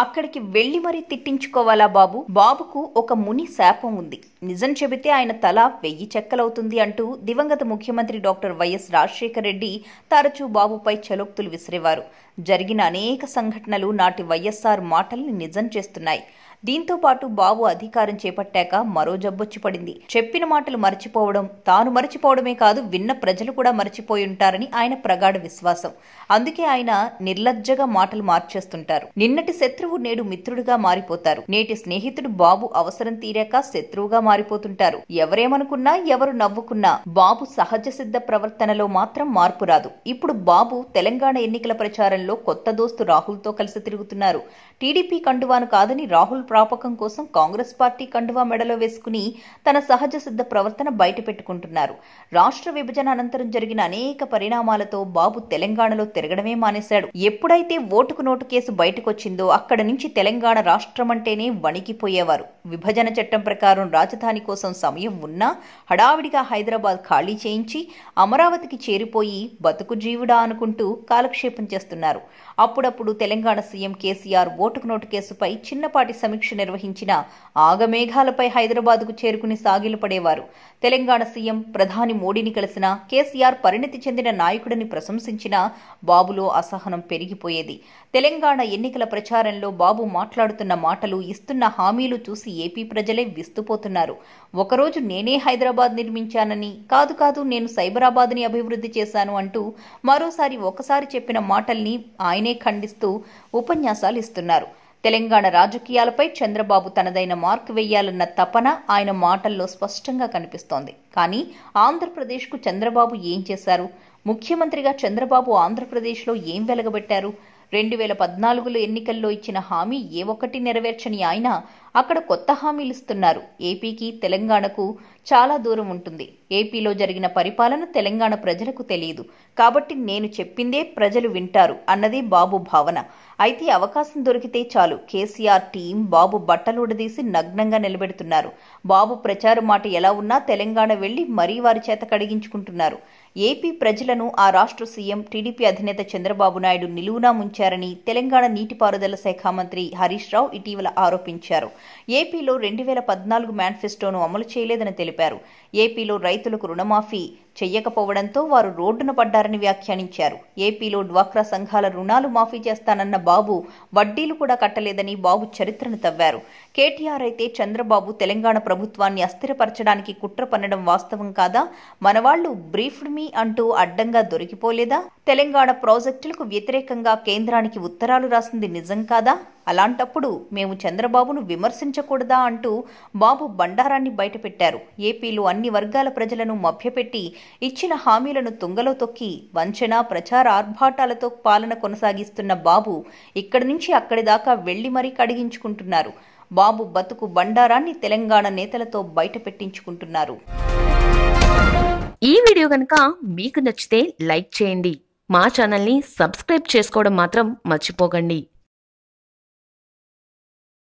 అక్కడికి వెళ్ళి మరీ తిట్టించుకోవాలా బాబు? బాబుకు ఒక ముని శాపం ఉంది. నిజం చెబితే ఆయన తల వెయ్యి చెక్కలవుతుంది అంటూ దివంగత ముఖ్యమంత్రి డాక్టర్ వైఎస్ రాజశేఖర రెడ్డి తరచూ బాబుపై చలోక్తులు విసిరేవారు. జరిగిన అనేక సంఘటనలు నాటి వైఎస్ఆర్ మాటల్ని నిజం చేస్తున్నాయి. దీంతో పాటు బాబు అధికారం చేపట్టాక మరో జబ్బొచ్చి పడింది. చెప్పిన మాటలు మరచిపోవడం తాను మరచిపోవడమే కాదు విన్న ప్రజలు కూడా మరచిపోయి ఉంటారని ఆయన ప్రగాఢ విశ్వాసం. అందుకే ఆయన నిర్లజ్జగా మాటలు మార్చేస్తుంటారు. నిన్నటి శత్రువు నేడు మిత్రుడిగా మారిపోతారు. నేటి స్నేహితుడు బాబు అవసరం తీరాక శత్రువుగా మారిపోతుంటారు. ఎవరేమనుకున్నా ఎవరు నవ్వుకున్నా బాబు సహజ సిద్ధ ప్రవర్తనలో మాత్రం మార్పు రాదు. ఇప్పుడు బాబు తెలంగాణ ఎన్నికల ప్రచారంలో కొత్త దోస్తు రాహుల్తో కలిసి తిరుగుతున్నారు. టీడీపీ కండువాను కాదని రాహుల్ ప్రాపకం కోసం కాంగ్రెస్ పార్టీ కండువా మెడలో వేసుకుని తన సహజ సిద్ధ ప్రవర్తన బయట పెట్టుకుంటున్నారు రాష్ట్ర విభజన అనంతరం జరిగిన అనేక పరిణామాలతో బాబు తెలంగాణలో తిరగడమే మానేశాడు. ఎప్పుడైతే ఓటుకు నోటు కేసు బయటకొచ్చిందో అక్కడ నుంచి తెలంగాణ రాష్ట్రం అంటేనే వణికిపోయేవారు. విభజన చట్టం ప్రకారం రాజధాని కోసం సమయం ఉన్నా హడావిడిగా హైదరాబాద్ ఖాళీ చేయించి అమరావతికి చేరిపోయి బతుకు జీవుడా అనుకుంటూ కాలక్షేపం చేస్తున్నారు. అప్పుడప్పుడు తెలంగాణ సీఎం కేసీఆర్ ఓటుకు నోటు కేసుపై చిన్నపాటి సమీక్ష సమీక్ష నిర్వహించిన ఆగమేఘాలపై హైదరాబాద్కు చేరుకుని సాగిలపడేవారు తెలంగాణ సీఎం ప్రధాని మోడీని కలిసిన కేసీఆర్ పరిణతి చెందిన నాయకుడిని ప్రశంసించిన బాబులో అసహనం పెరిగిపోయేది. తెలంగాణ ఎన్నికల ప్రచారంలో బాబు మాట్లాడుతున్న మాటలు ఇస్తున్న హామీలు చూసి ఏపీ ప్రజలే విస్తుపోతున్నారు. ఒకరోజు నేనే హైదరాబాద్ నిర్మించానని కాదు కాదు నేను సైబరాబాద్ని అభివృద్ధి చేశాను అంటూ మరోసారి ఒకసారి చెప్పిన మాటల్ని ఆయనే ఖండిస్తూ ఉపన్యాసాలు ఇస్తున్నారు. తెలంగాణ రాజకీయాలపై చంద్రబాబు తనదైన మార్క్ వేయాలన్న తపన ఆయన మాటల్లో స్పష్టంగా కనిపిస్తోంది. కానీ ఆంధ్రప్రదేశ్కు చంద్రబాబు ఏం చేశారు? ముఖ్యమంత్రిగా చంద్రబాబు ఆంధ్రప్రదేశ్లో ఏం వెలగబెట్టారు? రెండు వేల పద్నాలుగులో ఎన్నికల్లో ఇచ్చిన హామీ ఏ ఒక్కటి నెరవేర్చని ఆయన అక్కడ కొత్త హామీలు ఇస్తున్నారు. ఏపీకి తెలంగాణకు చాలా దూరం ఉంటుంది. ఏపీలో జరిగిన పరిపాలన తెలంగాణ ప్రజలకు తెలియదు. కాబట్టి నేను చెప్పిందే ప్రజలు వింటారు అన్నదే బాబు భావన. అయితే అవకాశం దొరికితే చాలు. కేసీఆర్ టీం బాబు బట్టలుడదీసి నగ్నంగా నిలబెడుతున్నారు. బాబు ప్రచార మాట ఎలా ఉన్నా తెలంగాణ వెళ్ళి మరీ వారి చేత కడిగించుకుంటున్నారు. ఏపీ ప్రజలను ఆ రాష్ట్ర సీఎం టీడీపీ అధినేత చంద్రబాబు నాయుడు నిలువునా ముంచారని తెలంగాణ నీటిపారుదల శాఖ మంత్రి హరీష్ రావు ఇటీవల ఆరోపించారు. ఏపీలో రెండు వేల పద్నాలుగు మేనిఫెస్టోను అమలు చేయలేదని తెలిపారు. ఏపీలో రైతులకు రుణమాఫీ చెయ్యకపోవడంతో వారు రోడ్డున పడ్డారని వ్యాఖ్యానించారు. ఏపీలో డ్వాక్రా సంఘాల రుణాలు మాఫీ చేస్తానన్న బాబు వడ్డీలు కూడా కట్టలేదని బాబు చరిత్రను తవ్వారు. కేటీఆర్ అయితే చంద్రబాబు తెలంగాణ ప్రభుత్వాన్ని అస్థిరపరచడానికి కుట్ర పన్నడం వాస్తవం కాదా? మనవాళ్ళు బ్రీఫ్డ్ మీ అంటూ అడ్డంగా దొరికిపోలేదా? తెలంగాణ ప్రాజెక్టులకు వ్యతిరేకంగా కేంద్రానికి ఉత్తరాలు రాసింది నిజం కాదా? అలాంటప్పుడు మేము చంద్రబాబును విమర్శించకూడదా అంటూ బాబు బండారాన్ని బయటపెట్టారు. ఏపీలో అన్ని వర్గాల ప్రజలను మభ్యపెట్టి ఇచ్చిన హామీలను తుంగలో తొక్కి వంచన ప్రచార ఆర్భాటాలతో పాలన కొనసాగిస్తున్న బాబు ఇక్కడి నుంచి అక్కడి దాకా వెళ్ళి మరీ కడిగించుకుంటున్నారు. బాబు బతుకు బండారాన్ని తెలంగాణ నేతలతో బయట పెట్టించుకుంటున్నారు. ఈ వీడియో కనుక మీకు నచ్చితే లైక్ చేయండి. మా ఛానల్ని సబ్స్క్రైబ్ చేసుకోవడం మాత్రం మర్చిపోకండి.